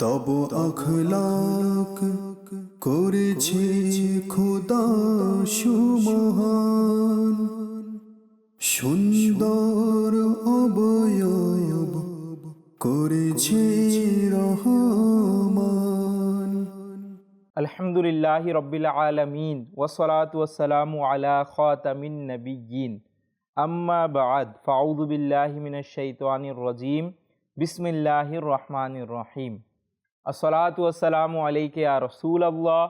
তব আখলাক করেছে খোদা সুমহান। সুন্দর অবয়ব করেছে রহমান। আলহামদুলিল্লাহ রব্বিল আলমিন ওসলাত ওসালামু আলা খাতামিন নবিয়িন আম্মা বাদ ফাউদু বিল্লাহি মিনাশ শাইতানির রাজিম। বিসমিল্লাহির রহমানির রহিম। আসসালাতু ওয়াসসালামু আলাইকা ইয়া রাসূলুল্লাহ,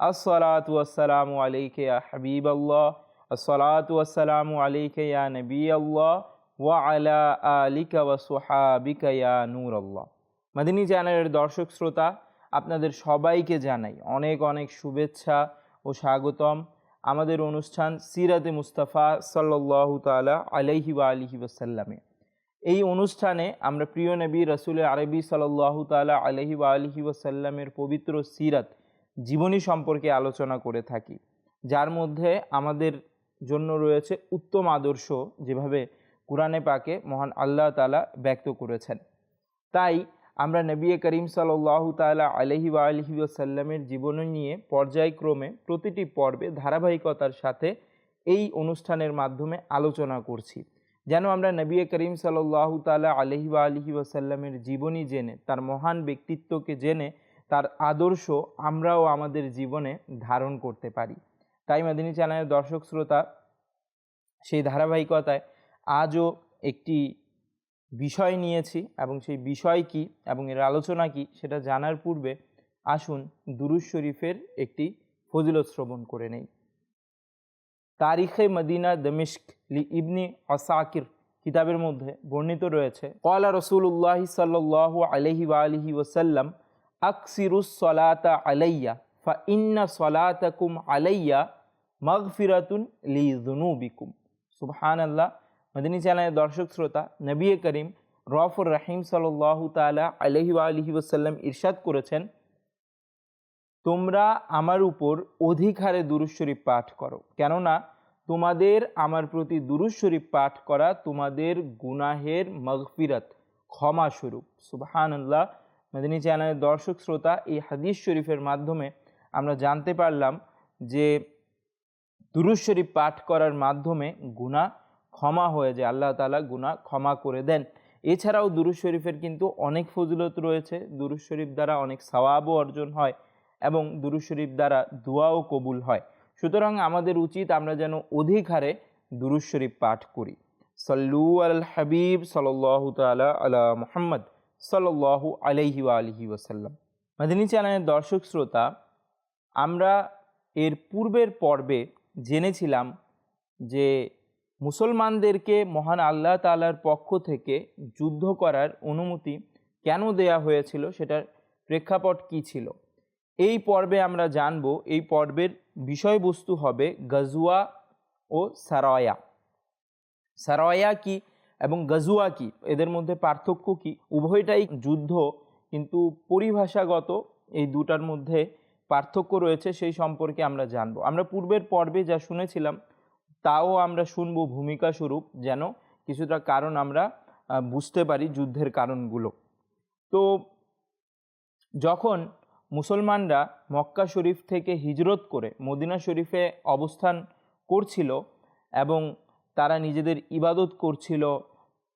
আসসালাতু ওয়াসসালামু আলাইকা ইয়া হাবিবাল্লাহ, আসসালাতু ওয়াসসালামু আলাইকা ইয়া নবিয়াল্লাহ, ওয়া আলা আলিকা ওয়া সুহাবিকা ইয়া নূরাল্লাহ। মাদিনী চ্যানেলের দর্শক শ্রোতা, আপনাদের সবাইকে জানাই অনেক অনেক শুভেচ্ছা ও স্বাগতম। আমাদের অনুষ্ঠান সিরাতে মুস্তাফা সাল্লাল্লাহু তাআলা আলাইহি ওয়া আলিহি ওয়াসাল্লামে। এই অনুষ্ঠানে আমরা প্রিয় নবী রসুল আরবি সাল্লাল্লাহু তালা আলাইহি ওয়া আলিহি ওয়াসাল্লামের পবিত্র সিরাত জীবনী সম্পর্কে আলোচনা করে থাকি। যার মধ্যে আমাদের জন্য রয়েছে উত্তম আদর্শ যেভাবে কোরআনে পাকে মহান আল্লাহ তালা ব্যক্ত করেছেন। তাই আমরা নবী করিম সাল্লাহ তালা আলহি ওয়া আলহি ওসাল্লামের জীবনী নিয়ে পর্যায়ক্রমে প্রতিটি পর্বে ধারাবাহিকতার সাথে এই অনুষ্ঠানের মাধ্যমে আলোচনা করছি। যেন আমরা নবী করিম সাল্লাহ তালা আলহি ওয়া আলহি ওসাল্লামের জীবনী জেনে, তার মহান ব্যক্তিত্বকে জেনে, তার আদর্শ আমরাও আমাদের জীবনে ধারণ করতে পারি। তাই মাদিনী চ্যানেলের দর্শক শ্রোতা, সেই ধারাবাহিকতায় আজও একটি বিষয় নিয়েছি এবং সেই বিষয় কি এবং এর আলোচনা কি সেটা জানার পূর্বে আসুন দুরুজ শরীফের একটি ফজিলত শ্রবণ করে নেই। তারিখে মদিনা দমিস্ক লি ইবনি অসাকির কিতাবের মধ্যে বর্ণিত রয়েছে। কলা রসুল্লাহ সাল্লাহ আলহি আলহি ওসাল্লাম আকসিরুস সলাতা আলাইয়া, ফা ইন্না সলাতাকুম আলাইয়া মগফিরাতুন লি জুনুবিকুম সুবহান আল্লাহ মদিনী চ্যানেলের দর্শক শ্রোতা, নবী করিম রফুর রাহিম সাল্লাহ তালা আলহি আলহি ওসাল্লাম ইরশাদ করেছেন, তোমরা আমার উপর অধিক হারে দুরুজ শরীফ পাঠ করো। কেননা তোমাদের আমার প্রতি দুরুজ শরীফ পাঠ করা তোমাদের গুনাহের মগফিরত, ক্ষমা স্বরূপ। সুবাহান আল্লাহ মদিনী চ্যানেলের দর্শক শ্রোতা, এই হাদিস শরীফের মাধ্যমে আমরা জানতে পারলাম যে দুরুজ শরীফ পাঠ করার মাধ্যমে গুনাহ ক্ষমা হয়ে যায়, আল্লাহ তালা গুনাহ ক্ষমা করে দেন। এছাড়াও দুরুজ শরীফের কিন্তু অনেক ফজিলত রয়েছে। দুরুজ শরীফ দ্বারা অনেক সওয়াবও অর্জন হয় এবং দুরুজ শরীফ দ্বারা দোয়াও কবুল হয়। সুতরাং আমাদের উচিত আমরা যেন অধিক হারে দুরুজ শরীফ পাঠ করি। সল্লু আল হাবিব সাল্লাহ তালা আলা মোহাম্মদ সাল্লাহ আলহি আলহি ওসাল্লাম মাদিনী চ্যানেলের দর্শক শ্রোতা, আমরা এর পূর্বের পর্বে জেনেছিলাম যে মুসলমানদেরকে মহান আল্লাহ তালার পক্ষ থেকে যুদ্ধ করার অনুমতি কেন দেয়া হয়েছিল, সেটার প্রেক্ষাপট কি ছিল? এই পর্বে আমরা জানব, এই পর্বের বিষয়বস্তু হবে গজুয়া ও সারয়া। সারয়া কি এবং গজুয়া কি? এদের মধ্যে পার্থক্য কি? উভয়টাই যুদ্ধ, কিন্তু পরিভাষাগত এই দুটার মধ্যে পার্থক্য রয়েছে, সেই সম্পর্কে আমরা জানব। আমরা পূর্বের পর্বে যা শুনেছিলাম, তাও আমরা শুনব ভূমিকা স্বরূপ, যেন কিছুটা কারণ আমরা বুঝতে পারি যুদ্ধের কারণগুলো। তো যখন মুসলমানরা মক্কা শরীফ থেকে হিজরত করে মদিনা শরীফে অবস্থান করছিল এবং তারা নিজেদের ইবাদত করছিল,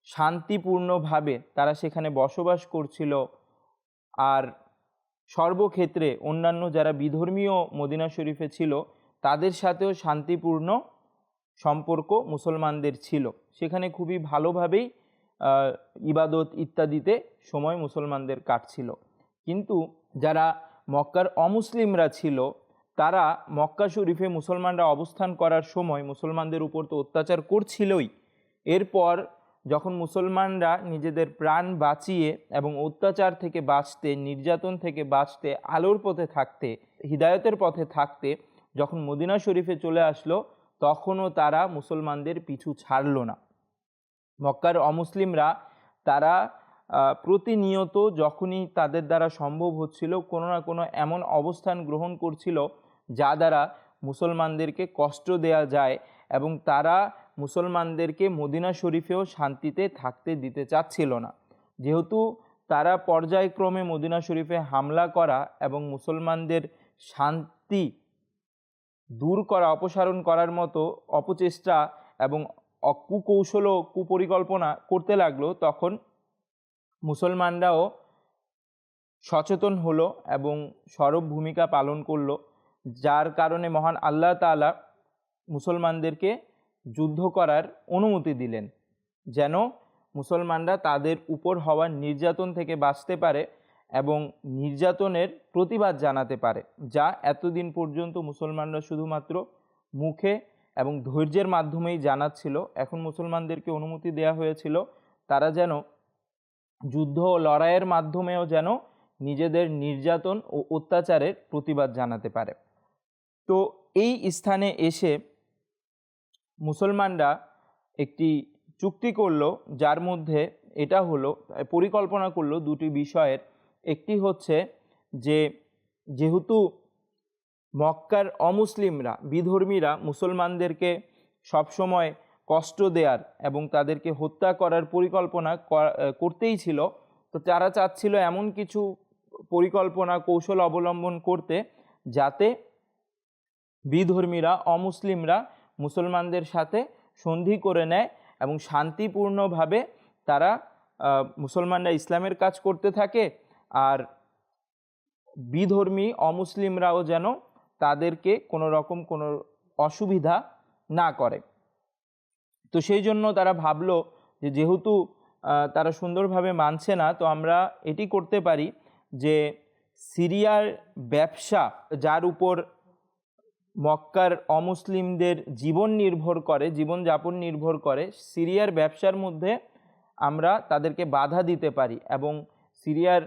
শান্তিপূর্ণভাবে তারা সেখানে বসবাস করছিল। আর সর্বক্ষেত্রে অন্যান্য যারা বিধর্মীয় মদিনা শরীফে ছিল, তাদের সাথেও শান্তিপূর্ণ সম্পর্ক মুসলমানদের ছিল। সেখানে খুবই ভালোভাবেই ইবাদত ইত্যাদিতে সময় মুসলমানদের কাটছিল। কিন্তু যারা মক্কার অমুসলিমরা ছিল, তারা মক্কা শরীফে মুসলমানরা অবস্থান করার সময় মুসলমানদের উপর তো অত্যাচার করছিলই। এরপর যখন মুসলমানরা নিজেদের প্রাণ বাঁচিয়ে এবং অত্যাচার থেকে বাঁচতে, নির্যাতন থেকে বাঁচতে, আলোর পথে থাকতে, হৃদায়তের পথে থাকতে যখন মদিনা শরীফে চলে আসলো, তখনও তারা মুসলমানদের পিছু ছাড়ল না। মক্কার অমুসলিমরা তারা প্রতিনিয়ত যখনই তাদের দ্বারা সম্ভব হচ্ছিল, কোনো না কোনো এমন অবস্থান গ্রহণ করছিল, যা দ্বারা মুসলমানদেরকে কষ্ট দেয়া যায় এবং তারা মুসলমানদেরকে মদিনা শরীফেও শান্তিতে থাকতে দিতে চাচ্ছিল না। যেহেতু তারা পর্যায়ক্রমে মদিনা শরীফে হামলা করা এবং মুসলমানদের শান্তি দূর করা, অপসারণ করার মতো অপচেষ্টা এবং কুকৌশল কুপরিকল্পনা করতে লাগল, তখন মুসলমানরাও সচেতন হলো এবং সরব ভূমিকা পালন করল, যার কারণে মহান আল্লাহ তাআলা মুসলমানদেরকে যুদ্ধ করার অনুমতি দিলেন, যেন মুসলমানরা তাদের উপর হওয়া নির্যাতন থেকে বাঁচতে পারে এবং নির্যাতনের প্রতিবাদ জানাতে পারে, যা এতদিন পর্যন্ত মুসলমানরা শুধুমাত্র মুখে এবং ধৈর্যের মাধ্যমেই জানাচ্ছিল। এখন মুসলমানদেরকে অনুমতি দেওয়া হয়েছিল, তারা যেন যুদ্ধ ও লড়াইয়ের মাধ্যমেও যেন নিজেদের নির্যাতন ও অত্যাচারের প্রতিবাদ জানাতে পারে। তো এই স্থানে এসে মুসলমানরা একটি চুক্তি করল, যার মধ্যে এটা হলো, পরিকল্পনা করল দুটি বিষয়ের। একটি হচ্ছে যে, যেহেতু মক্কার অমুসলিমরা, বিধর্মীরা মুসলমানদেরকে সবসময় কষ্ট দেওয়ার এবং তাদেরকে হত্যা করার পরিকল্পনা করতেই ছিল। তো তারা চাচ্ছিল এমন কিছু পরিকল্পনা, কৌশল অবলম্বন করতে যাতে বিধর্মীরা, অমুসলিমরা মুসলমানদের সাথে সন্ধি করে নেয় এবং শান্তিপূর্ণভাবে তারা মুসলমানরা ইসলামের কাজ করতে থাকে আর বিধর্মী, অমুসলিমরাও যেন তাদেরকে কোনো রকম কোনো অসুবিধা না করে। তো সেই জন্য তারা ভাবলো যে যেহেতু তারা সুন্দরভাবে মানছে না, তো আমরা এটি করতে পারি যে সিরিয়ার ব্যবসা যার উপর মক্কার অমুসলিমদের জীবন নির্ভর করে জীবনযাপন নির্ভর করে, সিরিয়ার ব্যবসার মধ্যে আমরা তাদেরকে বাধা দিতে পারি এবং সিরিয়ার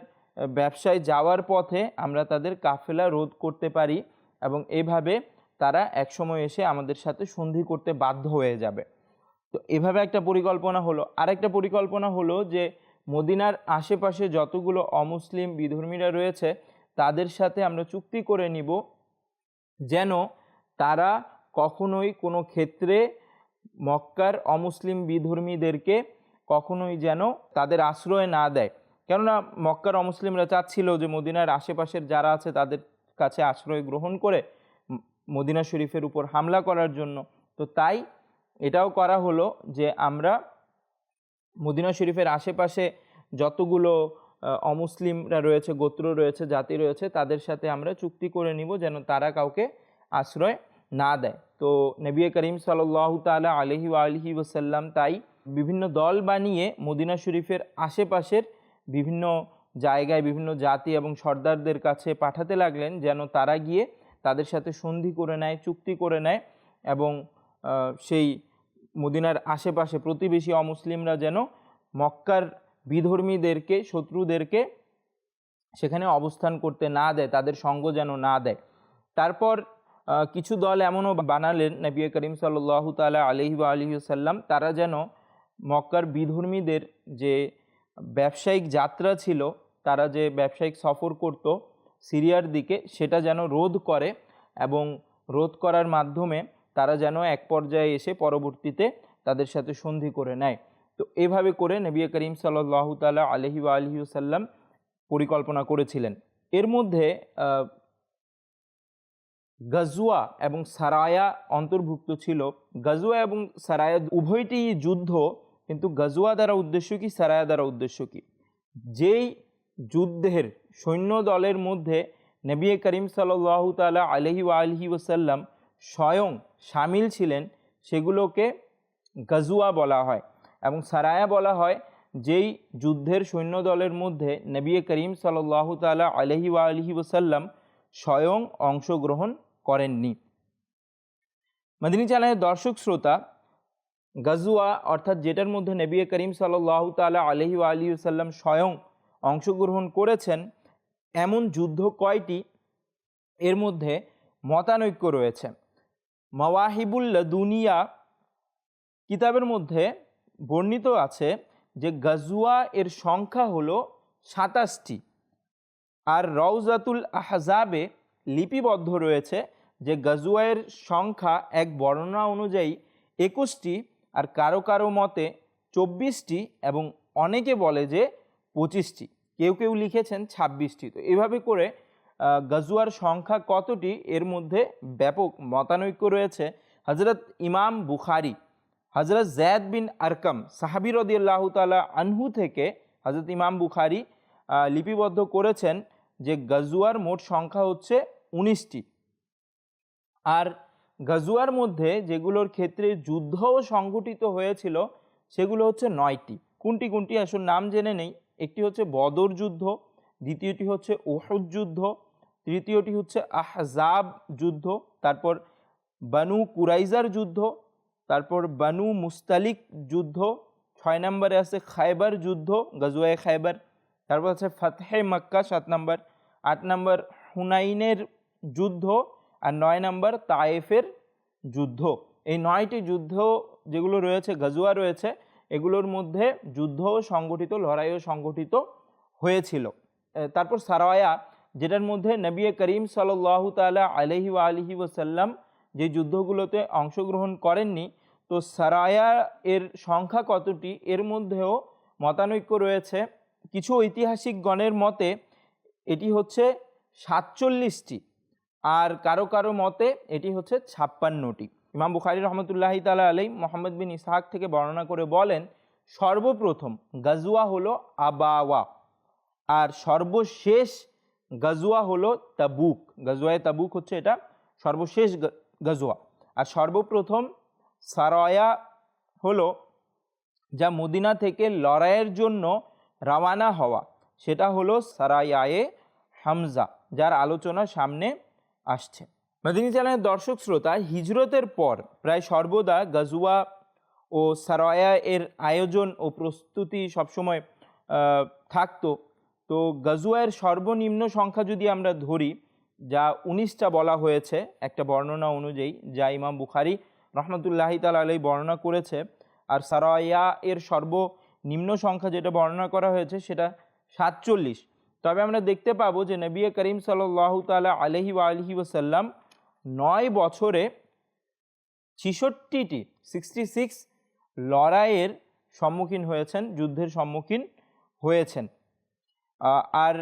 ব্যবসায় যাওয়ার পথে আমরা তাদের কাফেলা রোধ করতে পারি এবং এভাবে তারা একসময় এসে আমাদের সাথে সন্ধি করতে বাধ্য হয়ে যাবে। তো এভাবে একটা পরিকল্পনা হলো। আরেকটা পরিকল্পনা হলো যে, মদিনার আশেপাশে যতগুলো অমুসলিম বিধর্মীরা রয়েছে, তাদের সাথে আমরা চুক্তি করে নিব যেন তারা কখনোই কোনো ক্ষেত্রে মক্কার অমুসলিম বিধর্মীদেরকে কখনোই যেন তাদের আশ্রয় না দেয়। কেননা মক্কার অমুসলিমরা চাচ্ছিল যে, মদিনার আশেপাশের যারা আছে তাদের কাছে আশ্রয় গ্রহণ করে মদিনা শরীফের উপর হামলা করার জন্য। তো তাই এটাও করা হলো যে আমরা মদিনা শরীফের আশেপাশে যতগুলো অমুসলিমরা রয়েছে, গোত্র রয়েছে, জাতি রয়েছে, তাদের সাথে আমরা চুক্তি করে নিব যেন তারা কাউকে আশ্রয় না দেয়। তো নবী করিম সাল্লাহ তালা আলহি আলহি ওসাল্লাম তাই বিভিন্ন দল বানিয়ে মদিনা শরীফের আশেপাশের বিভিন্ন জায়গায় বিভিন্ন জাতি এবং সর্দারদের কাছে পাঠাতে লাগলেন যেন তারা গিয়ে তাদের সাথে সন্ধি করে নেয়, চুক্তি করে নেয় এবং সেই মদিনার আশেপাশে প্রতিবেশী অমুসলিমরা যেন মক্কার বিধর্মীদেরকে, শত্রুদেরকে সেখানে অবস্থান করতে না দেয়, তাদের সঙ্গ যেন না দেয়। তারপর কিছু দল এমনও বানালেন, নবী করিম সাল্লাহ তালা আলহি বা আলহি সাল্লাম তারা যেন মক্কার বিধর্মীদের যে ব্যবসায়িক যাত্রা ছিল, তারা যে ব্যবসায়িক সফর করত সিরিয়ার দিকে, সেটা যেন রোধ করে এবং রোধ করার মাধ্যমে তারা যেন এক পর্যায়ে এসে পরবর্তীতে তাদের সাথে সন্ধি করে নেয়। তো এভাবে করে নবী করিম সাল্লাহ তালা আলহি বা আলহি সাল্লাম পরিকল্পনা করেছিলেন। এর মধ্যে গাজুয়া এবং সারায়া অন্তর্ভুক্ত ছিল। গাজুয়া এবং সারায়া উভয়টি যুদ্ধ, কিন্তু গাজুয়া দ্বারা উদ্দেশ্য কি, সারায়া দ্বারা উদ্দেশ্য কি? যেই যুদ্ধের সৈন্য দলের মধ্যে নবী করিম সাল্লাহ তালা আলহি আলহি ওসাল্লাম স্বয়ং সামিল ছিলেন সেগুলোকে গাজুয়া বলা হয় এবং সারায়া বলা হয় যেই যুদ্ধের সৈন্য দলের মধ্যে নবী করিম সাল্লাহ তালা আলহি আলহি ওসাল্লাম স্বয়ং অংশগ্রহণ করেননি। মদিনী চ্যানেলের দর্শক শ্রোতা, গাজুয়া অর্থাৎ যেটার মধ্যে নবী করিম সাল্লাহ তালা আলহি আলী সাল্লাম স্বয়ং অংশগ্রহণ করেছেন, এমন যুদ্ধ কয়টি? এর মধ্যে মতানৈক্য রয়েছে। মাওয়াহিবুল্লা দুনিয়া কিতাবের মধ্যে বর্ণিত আছে যে গাজুয়া এর সংখ্যা হলো সাতাশটি। আর রওজাতুল আহজাবে লিপিবদ্ধ রয়েছে যে গাজুয়ায়ের সংখ্যা এক বর্ণনা অনুযায়ী একুশটি আর কারও কারও মতে চব্বিশটি এবং অনেকে বলে যে পঁচিশটি। কেউ কেউ লিখেছেন ছাব্বিশটি। তো এভাবে করে গাজুয়ার সংখ্যা কতটি? এর মধ্যে ব্যাপক মতানৈক্য রয়েছে। হজরত ইমাম বুখারি হজরত জয়দ বিন আরকম সাহাবি রদিয়াল্লাহ তালা আনহু থেকে হজরত ইমাম বুখারি লিপিবদ্ধ করেছেন যে গাজুয়ার মোট সংখ্যা হচ্ছে উনিশটি। আর গাজুয়ার মধ্যে যেগুলোর ক্ষেত্রে যুদ্ধও সংঘটিত হয়েছিল, সেগুলো হচ্ছে নয়টি। কোনটি কোনটি আসল নাম জেনে নেই। একটি হচ্ছে বদর যুদ্ধ, দ্বিতীয়টি হচ্ছে ওহুদ যুদ্ধ তৃতীয়টি হচ্ছে আহজাব যুদ্ধ, তারপর বানু কুরাইজার যুদ্ধ, তারপর বানু মুস্তালিক যুদ্ধ, ছয় নম্বরে আছে খাইবার যুদ্ধ, গজওয়ায় খাইবার তারপর আছে ফাতহে মক্কা সাত নম্বর, আট নম্বর হুনাইনের যুদ্ধ আর নয় নম্বর তায়েফের যুদ্ধ। এই নয়টি যুদ্ধ যেগুলো রয়েছে গজুয়া রয়েছে, এগুলোর মধ্যে যুদ্ধও সংগঠিত, লড়াইও সংগঠিত হয়েছিল। তারপর সারায়া যেটার মধ্যে নবী করিম সাল্লাহ তালা আলহি আলহি ওসাল্লাম যে যুদ্ধগুলোতে অংশগ্রহণ করেননি, তো সারায়া এর সংখ্যা কতটি? এর মধ্যেও মতানৈক্য রয়েছে। কিছু ঐতিহাসিক গণের মতে এটি হচ্ছে সাতচল্লিশটি আর কারও কারও মতে এটি হচ্ছে ছাপ্পান্নটি। ইমাম বুখারি রহমতুল্লাহ তালা আলাই মোহাম্মদ বিন ইসহাক থেকে বর্ণনা করে বলেন, সর্বপ্রথম গাজুয়া হলো আবাওয়া আর সর্বশেষ গাজুয়া হলো তাবুক। গাজুয়ায় তাবুক হচ্ছে এটা সর্বশেষ গাজুয়া আর সর্বপ্রথম সারয়া হলো যা মদিনা থেকে লড়াইয়ের জন্য রওয়ানা হওয়া। সেটা হলো সারায়ায়ে হামজা, যার আলোচনা সামনে আসছে। মাদিনী চ্যানেলের দর্শক শ্রোতা, হিজরতের পর প্রায় সর্বদা গাজুয়া ও সারয়া এর আয়োজন ও প্রস্তুতি সবসময় থাকতো। তো গাজুয়ার সর্বনিম্ন সংখ্যা যদি আমরা ধরি, যা উনিশটা বলা হয়েছে, একটা বর্ণনা অনুযায়ী, যা ইমাম বুখারি রহমতুল্লাহি তালা আলাই বর্ণনা করেছে, আর সারায়া এর সর্বনিম্ন সংখ্যা যেটা বর্ণনা করা হয়েছে, সেটা সাতচল্লিশ। তবে আমরা দেখতে পাবো যে নবী করিম সাল্লাহ তালা আলহি আলহি ওসাল্লাম নয় বছরে ছিষট্টিটি সিক্সটি সিক্স লড়াইয়ের সম্মুখীন হয়েছেন, যুদ্ধের সম্মুখীন হয়েছেন। আর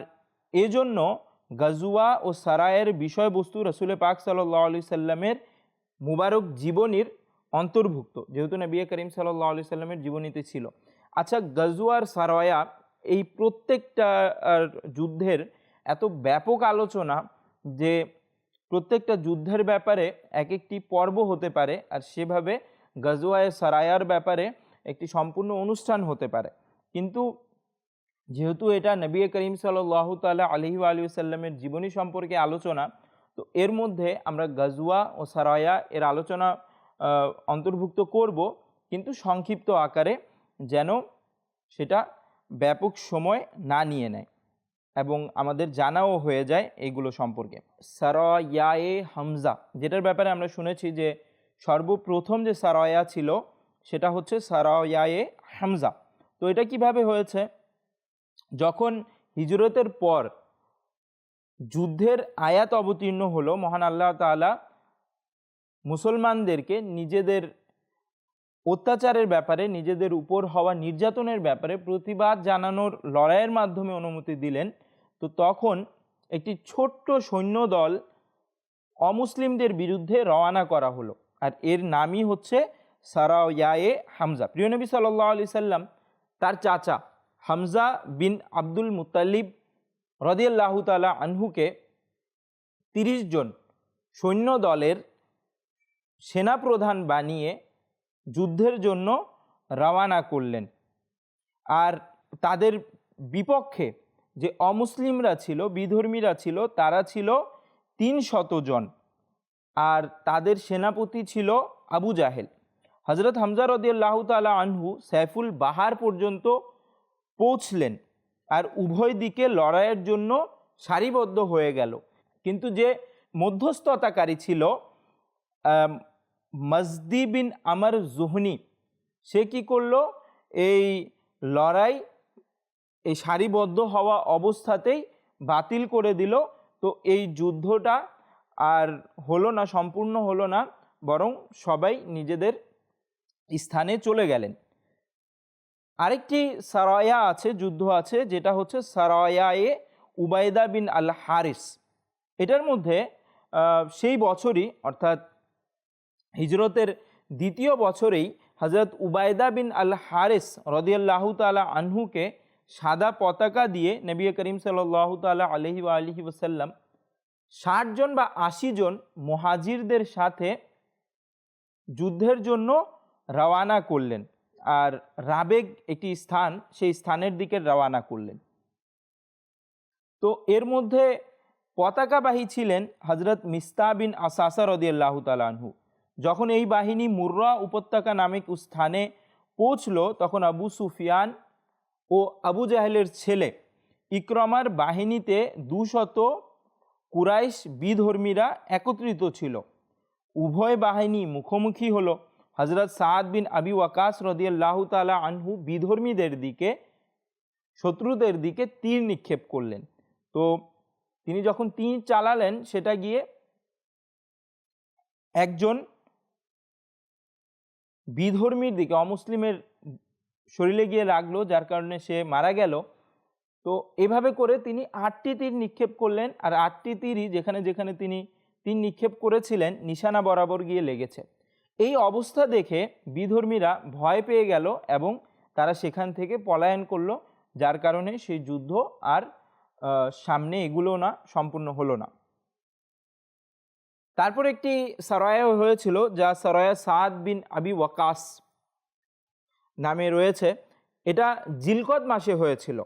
এজন্য গাজুয়া ও সারায়ের বিষয়বস্তু রসুল পাক সাল্লাহ আলি সাল্লামের মুবারক জীবনীর অন্তর্ভুক্ত, যেহেতু নবী করিম সাল্লাহ আলি সাল্লামের জীবনীতে ছিল। আচ্ছা গাজুয়ার সারয়া এই প্রত্যেকটা যুদ্ধের এত ব্যাপক আলোচনা যে প্রত্যেকটা যুদ্ধের ব্যাপারে এক একটি পর্ব হতে পারে আর সেভাবে গাজুয়ায় সারায়ার ব্যাপারে একটি সম্পূর্ণ অনুষ্ঠান হতে পারে। কিন্তু যেহেতু এটা নবী করিম সাল্লাহ তাল্লাহ আলহি আলী সাল্লামের জীবনী সম্পর্কে আলোচনা, তো এর মধ্যে আমরা গাজুয়া ও সারায়া এর আলোচনা অন্তর্ভুক্ত করব, কিন্তু সংক্ষিপ্ত আকারে যেন সেটা ব্যাপক সময় না নিয়ে নেয় এবং আমাদের জানাও হয়ে যায় এইগুলো সম্পর্কে। সারয়ায়ে হামজা, যেটার ব্যাপারে আমরা শুনেছি যে সর্বপ্রথম যে সারয়া ছিল, সেটা হচ্ছে সারয়ায়ে হামজা। তো এটা কীভাবে হয়েছে? যখন হিজরতের পর যুদ্ধের আয়াত অবতীর্ণ হলো, মহান আল্লাহ তাআলা মুসলমানদেরকে নিজেদের অত্যাচারের ব্যাপারে, নিজেদের উপর হওয়া নির্যাতনের ব্যাপারে প্রতিবাদ জানানোর লড়াইয়ের মাধ্যমে অনুমতি দিলেন, তো তখন একটি ছোট্ট সৈন্যদল অমুসলিমদের বিরুদ্ধে রওয়ানা করা হলো। আর এর নামই হচ্ছে সারায়ায়ে হামজা। প্রিয় নবী সাল্লাহ আলি সাল্লাম, তার চাচা হামজা বিন আব্দুল মুতালিব রদিয়াল্লাহ তালা আনহুকে তিরিশ জন সৈন্য দলের সেনাপ্রধান বানিয়ে যুদ্ধের জন্য রওয়ানা করলেন। আর তাদের বিপক্ষে যে অমুসলিমরা ছিল, বিধর্মীরা ছিল, তারা ছিল তিন জন। আর তাদের সেনাপতি ছিল আবু জাহেল। হজরত হামজা রদিয়াল্লাহ তালা আনহু সাইফুল বাহার পর্যন্ত পৌঁছলেন। আর উভয় দিকে লড়াইয়ের জন্য সারিবদ্ধ হয়ে গেল। কিন্তু যে মধ্যস্থতাকারী ছিল মজদি বিন আমর জুহনি, সে কি করল? এই লড়াই, এই সারিবদ্ধ হওয়া অবস্থাতেই বাতিল করে দিল। তো এই যুদ্ধটা আর হলো না, সম্পূর্ণ হলো না, বরং সবাই নিজেদের স্থানে চলে গেলেন। আরেকটি সারয়া আছে, যুদ্ধ আছে, যেটা হচ্ছে সারয়ায়ে উবায়দা বিন আল হারিস এটার মধ্যে সেই বছরই, অর্থাৎ হিজরতের দ্বিতীয় বছরেই হজরত উবায়দা বিন আল হারিস রদিয়াল্লাহ তালা আনহুকে সাদা পতাকা দিয়ে নবী করিম সাল্লাহ তালা আলহি আলহি ওসাল্লাম ষাট জন বা আশি জন মহাজিরদের সাথে যুদ্ধের জন্য রওয়ানা করলেন। আর রাবেগ একটি স্থান, সেই স্থানের দিকে রওয়ানা করলেন। তো এর মধ্যে পতাকাবাহী ছিলেন হজরত মিস্তা বিন আসাসা রদিয়াল্লাহ তালাহু যখন এই বাহিনী মুর্রা উপত্যকা নামক স্থানে পৌঁছল, তখন আবু সুফিয়ান ও আবু জাহেলের ছেলে ইক্রমার বাহিনীতে দুশত কুরাইশ বিধর্মীরা একত্রিত ছিল। উভয় বাহিনী মুখোমুখি হলো। হজরত সাদ বিন আবি ওয়াকাস রদিয়াল্লাহ তালা আনহু বিধর্মীদের দিকে, শত্রুদের দিকে তীর নিক্ষেপ করলেন। তো তিনি যখন তীর চালালেন, সেটা গিয়ে একজন বিধর্মীর দিকে, অমুসলিমের শরীরে গিয়ে লাগল যার কারণে সে মারা গেল। তো এভাবে করে তিনি আটটি তীর নিক্ষেপ করলেন, আর আটটি তীরই যেখানে যেখানে তিনি তীর নিক্ষেপ করেছিলেন, নিশানা বরাবর গিয়ে লেগেছে। এই অবস্থা দেখে বিধর্মীরা ভয় পেয়ে গেল এবং তারা সেখান থেকে পলায়ন করল, যার কারণে সেই যুদ্ধ আর সামনে এগুলো না, সম্পূর্ণ হলো না। তারপর একটি সরয়া হয়েছিল, যা সরয়া সাদ বিন আবি ওয়াকাস নামে রয়েছে। এটা জিলকত মাসে হয়েছিল।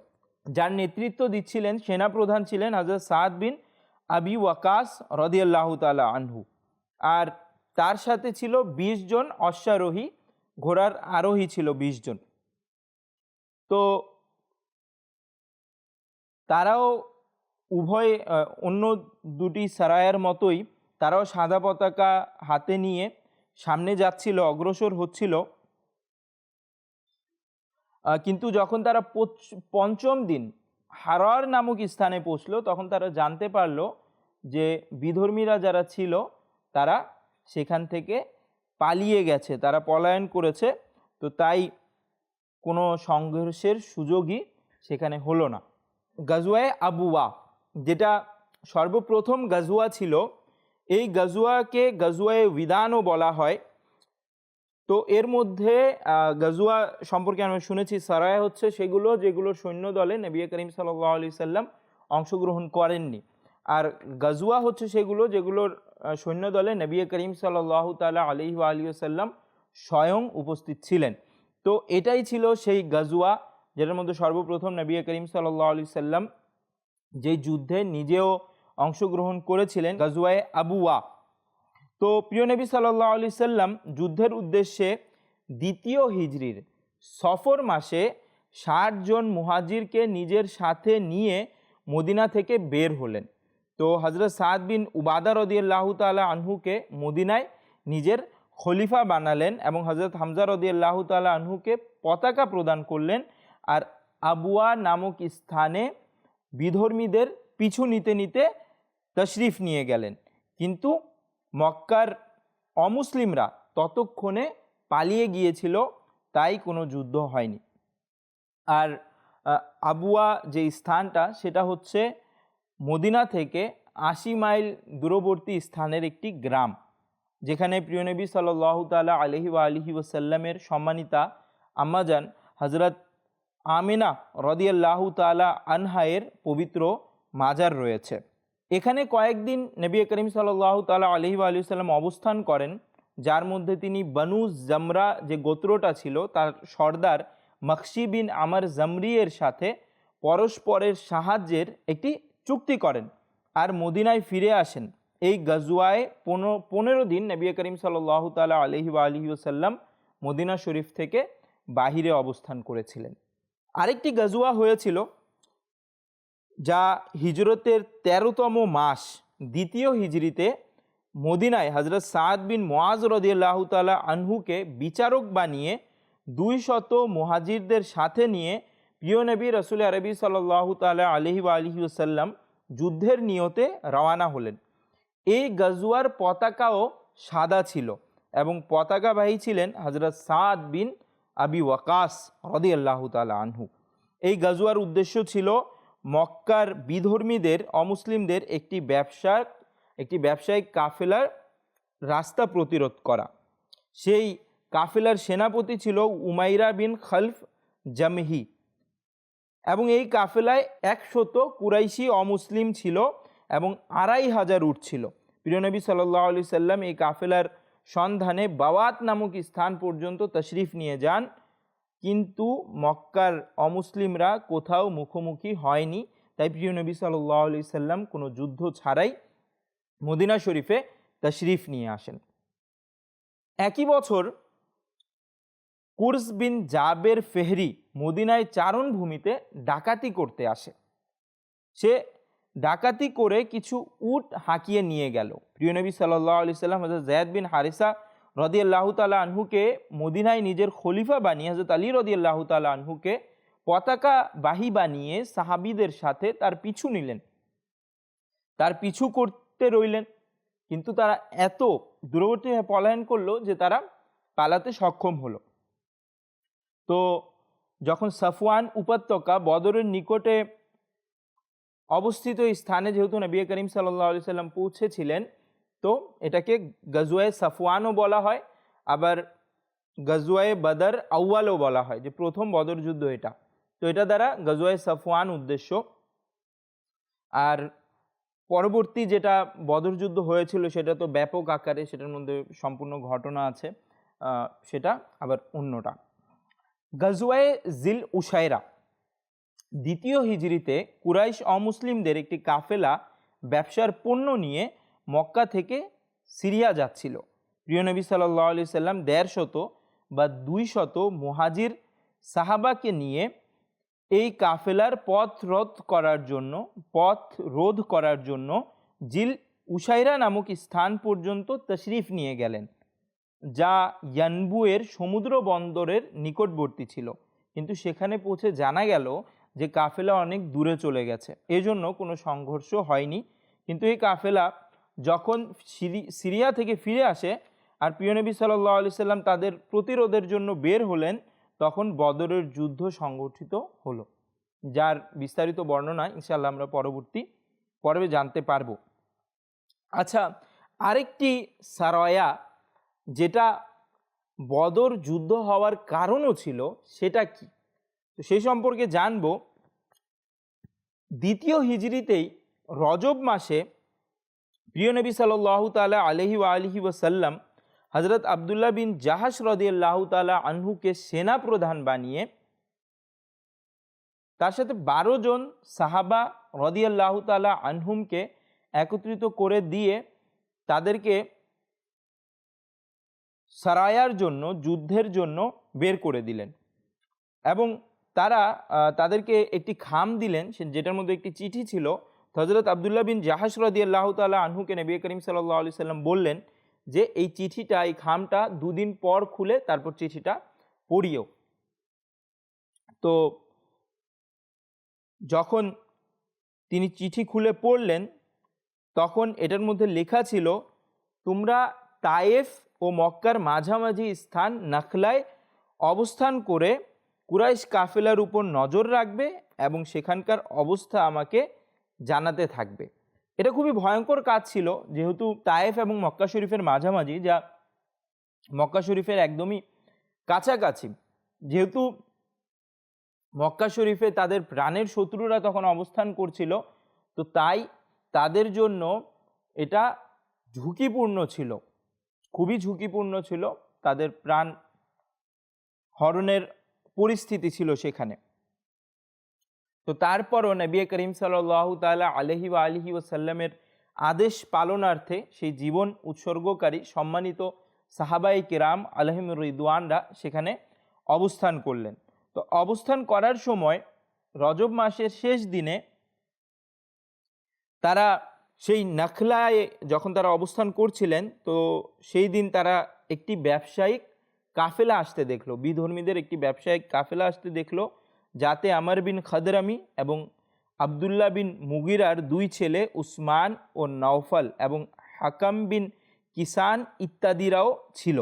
যার নেতৃত্ব দিচ্ছিলেন সেনাপ্রধান ছিলেন হজরত সাদ বিন আবি ওয়াকাস রদিয়াল্লাহ তালা আনহু। আর তার সাথে ছিল ২০ জন অশ্বারোহী, ঘোড়ার আরোহী ছিল ২০ জন। তো তারাও উভয় অন্য দুটি সারায়ের মতোই তারাও সাদা পতাকা হাতে নিয়ে সামনে যাচ্ছিল, অগ্রসর হচ্ছিল। কিন্তু যখন তারা পঞ্চম দিন হারার নামক স্থানে পৌঁছলো, তখন তারা জানতে পারল যে বিধর্মীরা যারা ছিল, তারা সেখান থেকে পালিয়ে গেছে, তারা পলায়ন করেছে, তো তাই কোনো সংঘর্ষের সুযোগই সেখানে হলো না। গাজুয়ায় আবুয়া যেটা সর্বপ্রথম গাজুয়া ছিল, এই গাজুয়াকে গাজুয়ায় বিধানও বলা হয়। তো এর মধ্যে গাজুয়া সম্পর্কে আমরা শুনেছি, সারায় হচ্ছে সেগুলো যেগুলো সৈন্য দলে নবী করিম সাল্লাহ আলি সাল্লাম অংশগ্রহণ করেননি। আর গাজুয়া হচ্ছে সেগুলো যেগুলোর আহ, সৈন্য দলে নবী করিম সাল্লাহ তালা আলহি আলী সাল্লাম স্বয়ং উপস্থিত ছিলেন। তো এটাই ছিল সেই গাজুয়া যেটার মধ্যে সর্বপ্রথম নবী করিম সাল্লাহ আলি সাল্লাম যে যুদ্ধে নিজেও অংশগ্রহণ করেছিলেন গাজুয়ায় আবুয়া তো প্রিয় নবী সাল্লাহ আলি সাল্লাম যুদ্ধের উদ্দেশ্যে দ্বিতীয় হিজরির সফর মাসে ষাট জন মুহাজিরকে নিজের সাথে নিয়ে মদিনা থেকে বের হলেন। তো হজরত সাদ বিন উবাদা রদিয়াল্লাহ তালা আনহুকে মদিনায় নিজের খলিফা বানালেন এবং হজরত হামজা রদিয়াল্লাহ তালা আনহুকে পতাকা প্রদান করলেন আর আবুয়া নামক স্থানে বিধর্মীদের পিছু নিতে নিতে তশরিফ নিয়ে গেলেন। কিন্তু মক্কার অমুসলিমরা ততক্ষণে পালিয়ে গিয়েছিল, তাই কোনো যুদ্ধ হয়নি। আর আবুয়া যে স্থানটা, সেটা হচ্ছে মদিনা থেকে আশি মাইল দূরবর্তী স্থানের একটি গ্রাম, যেখানে প্রিয়নবী সাল্লাহ তালা আলহি ওয়া আলহি ওসাল্লামের সম্মানিতা আম্মাজান হজরত আমিনা রদিয়াল্লাহ তালা আনহায়ের পবিত্র মাজার রয়েছে। এখানে কয়েকদিন নবী করিম সাল্লাহ তালা আলহি আলহি সাল্লাম অবস্থান করেন, যার মধ্যে তিনি বনু জামরা যে গোত্রটা ছিল, তার সর্দার মখশি বিন আমর জামরিয়ের সাথে পরস্পরের সাহায্যের একটি চুক্তি করেন আর মদিনায় ফিরে আসেন। এই গজওয়ায় পনেরো পনেরো দিন নবী করিম সাল্লাহ তালা আলহি আলহি ওসাল্লাম মদিনা শরীফ থেকে বাহিরে অবস্থান করেছিলেন। আরেকটি গজওয়া হয়েছিল যা হিজরতের তেরোতম মাস, দ্বিতীয় হিজরিতে মদিনায় হজরত সাদ বিন মোয়াজ রদিয়াল্লাহ তালা আনহুকে বিচারক বানিয়ে দুই শত মুহাজিরদের সাথে নিয়ে প্রিয় নবী রসুল আরবি সাল্লাহ তালা আলহি আলহি ওসাল্লাম যুদ্ধের নিয়তে রওয়ানা হলেন। এই গজুয়ার পতাকাও সাদা ছিল এবং পতাকাবাহী ছিলেন হজরত সাদ বিন আবি ওয়াকাস রদি আল্লাহ তালা আনহু। এই গাজুয়ার উদ্দেশ্য ছিল মক্কার বিধর্মীদের, অমুসলিমদের একটি ব্যবসার একটি ব্যবসায়িক কাফেলার রাস্তা প্রতিরোধ করা। সেই কাফেলার সেনাপতি ছিল উমাইরা বিন খলফ জামহি। এবং এই কাফেলায় একশত কুরাইশি অমুসলিম ছিল এবং আড়াই হাজার উট ছিল। প্রিয়নবী সাল্লাহ আলি সাল্লাম এই কাফেলার সন্ধানে বাওয়াত নামক স্থান পর্যন্ত তশরিফ নিয়ে যান, কিন্তু মক্কার অমুসলিমরা কোথাও মুখোমুখি হয়নি। তাই প্রিয় নবী সাল্লাহ আলি সাল্লাম কোনো যুদ্ধ ছাড়াই মদিনা শরীফে তশরিফ নিয়ে আসেন। একই বছর কুরস বিন জাবের ফেহরি মদিনায় চারণভূমিতে ডাকাতি করতে আসে। সে ডাকাতি করে কিছু উট হাঁকিয়ে নিয়ে গেল। প্রিয় নবী সাল্লাহ আলি সাল্লাম হজরত জায়দ বিন হারিসা রদি আল্লাহ তালা আনহুকে মদিনায় নিজের খলিফা বানিয়ে হজরত আলী রদি আল্লাহ তালা আনহুকে পতাকা বাহী বানিয়ে সাহাবিদের সাথে তার পিছু নিলেন। তার পিছু করতে রইলেন। কিন্তু তারা এত দূরবর্তী পলায়ন করল যে তারা পালাতে সক্ষম হলো। তো যখন সাফওয়ান উপত্যকা বদরের নিকটে অবস্থিত স্থানে যেহেতু নবী করিম সাল্লাহ আলি সাল্লাম পৌঁছেছিলেন, তো এটাকে গজওয়ায়ে সাফওয়ানও বলা হয়, আবার গজওয়ায়ে বদর আউ্বালও বলা হয়, যে প্রথম বদর যুদ্ধ এটা। তো এটা দ্বারা গজওয়ায়ে সাফওয়ান উদ্দেশ্য। আর পরবর্তী যেটা বদর যুদ্ধ হয়েছিল সেটা তো ব্যাপক আকারে সেটার মধ্যে সম্পূর্ণ ঘটনা আছে সেটা আবার অন্যটা। গজওয়ায়ে জিল উশায়রা। দ্বিতীয় হিজরিতে কুরাইশ অমুসলিমদের একটি কাফেলা ব্যবসার পণ্য নিয়ে মক্কা থেকে সিরিয়া যাচ্ছিল। প্রিয় নবী সাল্লাহ আলি সাল্লাম দেড় শত বা দুই শত মুহাজির সাহাবাকে নিয়ে এই কাফেলার পথ রোধ করার জন্য, পথ রোধ করার জন্য জিল উসাইরা নামক স্থান পর্যন্ত তশরিফ নিয়ে গেলেন। যা ইয়ানবুয়ের সমুদ্র বন্দরের নিকটবর্তী ছিল। কিন্তু সেখানে পৌঁছে জানা গেল যে কাফেলা অনেক দূরে চলে গেছে। এজন্য কোনো সংঘর্ষ হয়নি। কিন্তু এই কাফেলা যখন সিরি- সিরিয়া থেকে ফিরে আসে আর প্রিয়নবী সাল্লাহ আলি সাল্লাম তাদের প্রতিরোধের জন্য বের হলেন, তখন বদরের যুদ্ধ সংগঠিত হলো। যার বিস্তারিত বর্ণনা ইনশাল্লাহ আমরা পরবর্তী পর্বে জানতে পারব। আচ্ছা আরেকটি সারয়া যেটা বদর যুদ্ধ হওয়ার কারণও ছিল, সেটা কি? তো সেই সম্পর্কে জানব। দ্বিতীয় হিজড়িতেই রজব মাসে প্রিয় নবী সাল্লাহ তালা আলহি ওয়া আলহি ওসাল্লাম হজরত আবদুল্লাহ বিন জাহাস রদিয়াল্লাহ তালা আনহুকে সেনা প্রধান বানিয়ে তার সাথে বারো জন সাহাবা রদিয়াল্লাহ তালা আনহুমকে একত্রিত করে দিয়ে তাদেরকে সারায়ার জন্য, যুদ্ধের জন্য বের করে দিলেন। এবং তারা তাদেরকে একটি খাম দিলেন যেটার মধ্যে একটি চিঠি ছিল। হজরত আবদুল্লাহ বিন জাহাস রদি আল্লাহ তালা আনহুকে নবী করিম সাল্লাহ আলি সাল্লাম বললেন যে, এই চিঠিটা, এই খামটা দুদিন পর খুলে তারপর চিঠিটা পড়িও। তো যখন তিনি চিঠি খুলে পড়লেন, তখন এটার মধ্যে লেখা ছিল, তোমরা তায়েফ ও মক্কার মাঝামাঝি স্থান নাখলায় অবস্থান করে কুরাইশ কাফেলার উপর নজর রাখবে এবং সেখানকার অবস্থা আমাকে জানাতে থাকবে। এটা খুবই ভয়ঙ্কর কাজ ছিল, যেহেতু তায়েফ এবং মক্কা শরীফের মাঝামাঝি, যা মক্কা শরীফের একদমই কাছাকাছি। যেহেতু মক্কা শরীফে তাদের প্রাণের শত্রুরা তখন অবস্থান করছিল, তো তাই তাদের জন্য এটা ঝুঁকিপূর্ণ ছিল। খুবই ঝুঁকিপূর্ণ ছিল। তাদের প্রাণ হরণের পরিস্থিতি ছিল সেখানে। তো তারপরও নবী করিম সাল্লাহ তালা আলহি ওয়া আলহি ওসাল্লামের আদেশ পালনার্থে সেই জীবন উৎসর্গকারী সম্মানিত সাহাবাই কিরাম আলহিম রিদওয়ানরা সেখানে অবস্থান করলেন। তো অবস্থান করার সময় রজব মাসের শেষ দিনে তারা সেই নাখলায় যখন তারা অবস্থান করছিলেন, তো সেই দিন তারা একটি ব্যবসায়িক কাফেলা আসতে দেখল। বিধর্মীদের একটি ব্যবসায়িক কাফেলা আসতে দেখল, যাতে আমার বিন খাদরামি এবং আবদুল্লাহ বিন মুগিরার দুই ছেলে উসমান ও নওফল এবং হাকাম বিন কিসান ইত্যাদিরাও ছিল।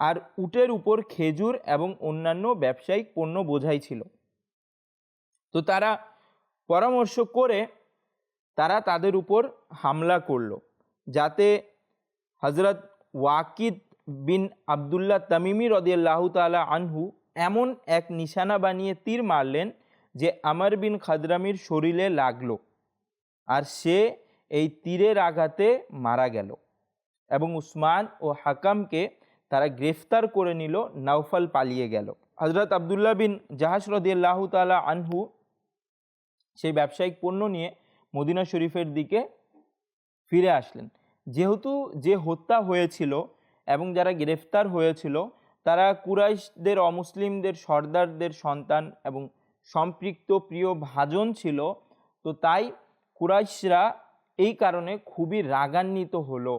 আর উটের উপর খেজুর এবং অন্যান্য ব্যবসায়িক পণ্য বোঝাই ছিল। তো তারা পরামর্শ করে তারা তাদের উপর হামলা করল, যাতে হজরত ওয়াকিদ বিন আবদুল্লাহ তামিমি রদিয়াল্লাহ তালা আনহু এমন এক নিশানা বানিয়ে তীর মারলেন যে আমর বিন খাদরামির শরীরে লাগল আর সে এই তীরের আঘাতে মারা গেল এবং উসমান ও হাকামকে তারা গ্রেফতার করে নিল, নাওফাল পালিয়ে গেল। হজরত আবদুল্লাহ বিন জাহাজ রদিয়াল্লাহ তালা আনহু সেই ব্যবসায়িক পণ্য নিয়ে মদিনা শরীফের দিকে ফিরে আসলেন। যেহেতু যে হত্যা হয়েছিল এবং যারা গ্রেফতার হয়েছিল, তারা কুরাইশদের, অমুসলিমদের, সর্দারদের সন্তান এবং সম্পৃক্ত প্রিয় ভাজন ছিল। তো তাই কুরাইশরা এই কারণে খুবই রাগান্বিত হলো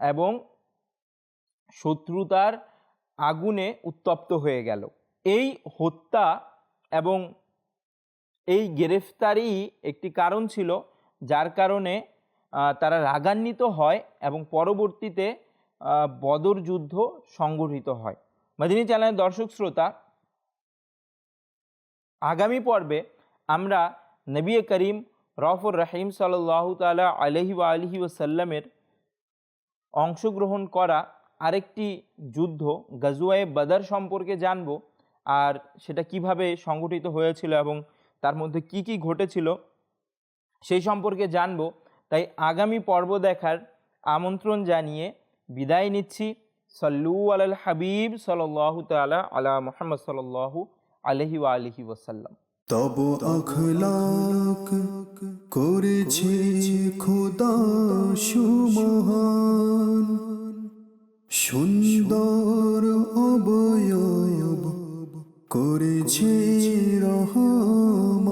এবং শত্রুতার আগুনে উত্তপ্ত হয়ে গেল। এই হত্যা এবং এই গ্রেফতারি একটি কারণ ছিল, যার কারণে তারা রাগান্বিত হয় এবং পরবর্তীতে বদর যুদ্ধ সংগঠিত হয়। মাদিনী চ্যানেলের দর্শক শ্রোতা, আগামী পর্বে আমরা নবী করিম রফুর রহিম সাল্লাহ তালা আলহি আলহি ওসাল্লামের অংশগ্রহণ করা আরেকটি যুদ্ধ গাজুয়ায়ে বাদার সম্পর্কে জানব, আর সেটা কীভাবে সংগঠিত হয়েছিল এবং তার মধ্যে কি কি ঘটেছিল সেই সম্পর্কে জানব। তাই আগামী পর্ব দেখার আমন্ত্রণ জানিয়ে বিদায় নিচ্ছি। সল্লু আলাল হাবিব সাল্লাহ তালা আলা মোহাম্মদ সাল্লাহু আলহি আলহি ওসাল্লাম তব আখলাক করেছে খোদা সুমহান। সুন্দর অবয়ব করেছি রহম।